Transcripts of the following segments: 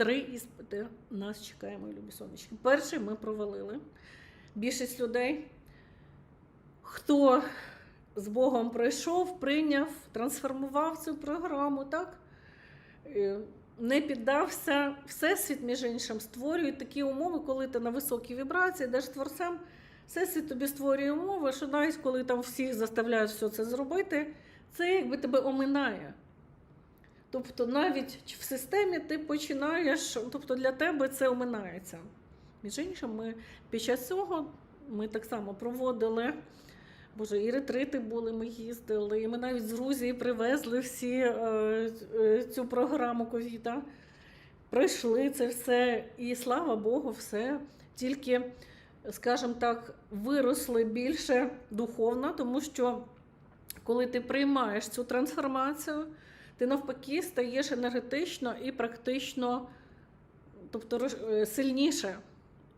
три іспити нас чекає, мої любі сонечки. Перший ми провалили. Більшість людей, хто з Богом пройшов, прийняв, трансформував цю програму, так? Е, Не піддався. Всесвіт, між іншим, створює такі умови, коли ти на високій вібрації, де ж творцем, всесвіт тобі створює умови, що навіть коли там всі заставляють все це зробити, це якби тебе оминає. Тобто навіть в системі ти починаєш, тобто для тебе це оминається. Між іншим, ми під час цього ми так само проводили. Боже, і ретрити були, ми їздили, і ми навіть з Грузії привезли всі е, е, цю програму ковіда. Пройшли це все, і слава Богу, все. Тільки, скажімо так, виросли більше духовно, тому що коли ти приймаєш цю трансформацію, ти навпаки стаєш енергетично і практично тобто, е, сильніше.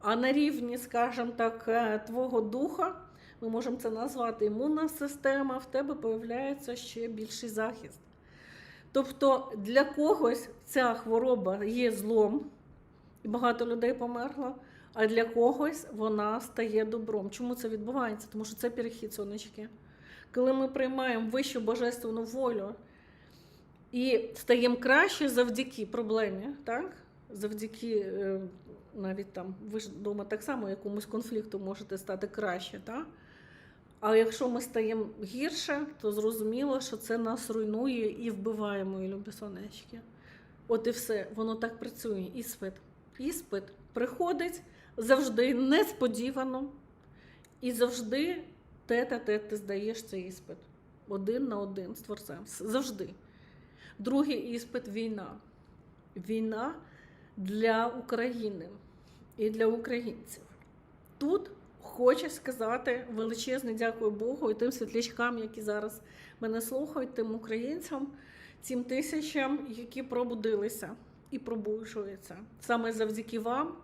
А на рівні, скажімо так, е, твого духа, ми можемо це назвати імунна система, в тебе появляється ще більший захист. Тобто для когось ця хвороба є злом, і багато людей померло, а для когось вона стає добром. Чому це відбувається? Тому що це перехід сонечки. Коли ми приймаємо вищу божественну волю і стаємо краще завдяки проблемі, так? завдяки е, навіть там, ви ж вдома так само якомусь конфлікту можете стати краще. Так? А якщо ми стаємо гірше, то зрозуміло, що це нас руйнує і вбиває мої любі сонечки. От і все, воно так працює. Іспит. Іспит приходить завжди несподівано, і завжди тет-а-тет ти здаєш цей іспит. Один на один з творцем. Завжди. Другий іспит війна. Війна для України і для українців. Тут хочу сказати величезне дякую Богу і тим світлячкам, які зараз мене слухають, тим українцям, цим тисячам, які пробудилися і пробуджуються. Саме завдяки вам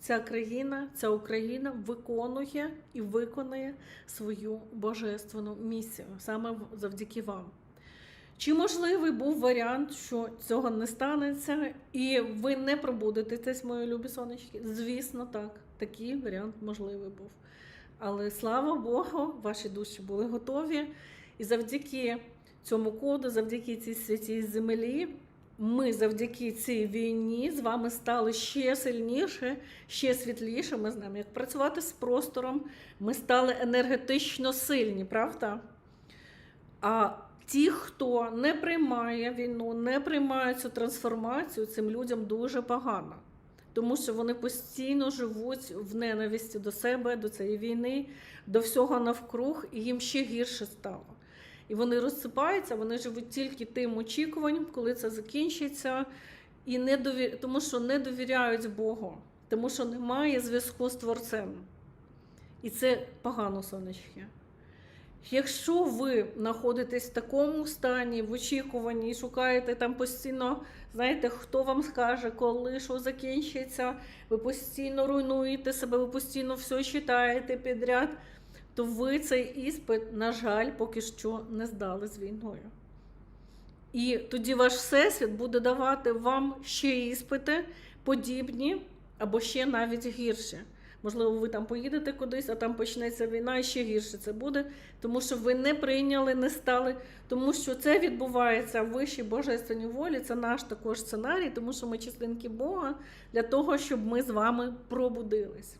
ця країна, ця Україна виконує і виконує свою божественну місію. Саме завдяки вам. Чи можливий був варіант, що цього не станеться, і ви не пробудетесь, мої любі сонечки? Звісно, так. Такий варіант можливий був. Але слава Богу, ваші душі були готові. І завдяки цьому коду, завдяки цій святій землі, ми завдяки цій війні з вами стали ще сильніше, ще світліше. Ми знаємо, як працювати з простором. Ми стали енергетично сильні, правда? А ті, хто не приймає війну, не приймає цю трансформацію, цим людям дуже погано. Тому що вони постійно живуть в ненависті до себе, до цієї війни, до всього навкруг, і їм ще гірше стало. І вони розсипаються, вони живуть тільки тим очікуванням, коли це закінчиться, і не довір... тому що не довіряють Богу, тому що немає зв'язку з Творцем. І це погано сонечки. Якщо ви знаходитесь в такому стані, в очікуванні, шукаєте там постійно, знаєте, хто вам скаже, коли що закінчиться, ви постійно руйнуєте себе, ви постійно все читаєте підряд, то ви цей іспит, на жаль, поки що не здали з війною. І тоді ваш всесвіт буде давати вам ще іспити, подібні або ще навіть гірші. Можливо, ви там поїдете кудись, а там почнеться війна, і ще гірше це буде, тому що ви не прийняли, не стали, тому що це відбувається в вищій божественній волі. Це наш також сценарій, тому що ми частинки Бога для того, щоб ми з вами пробудились.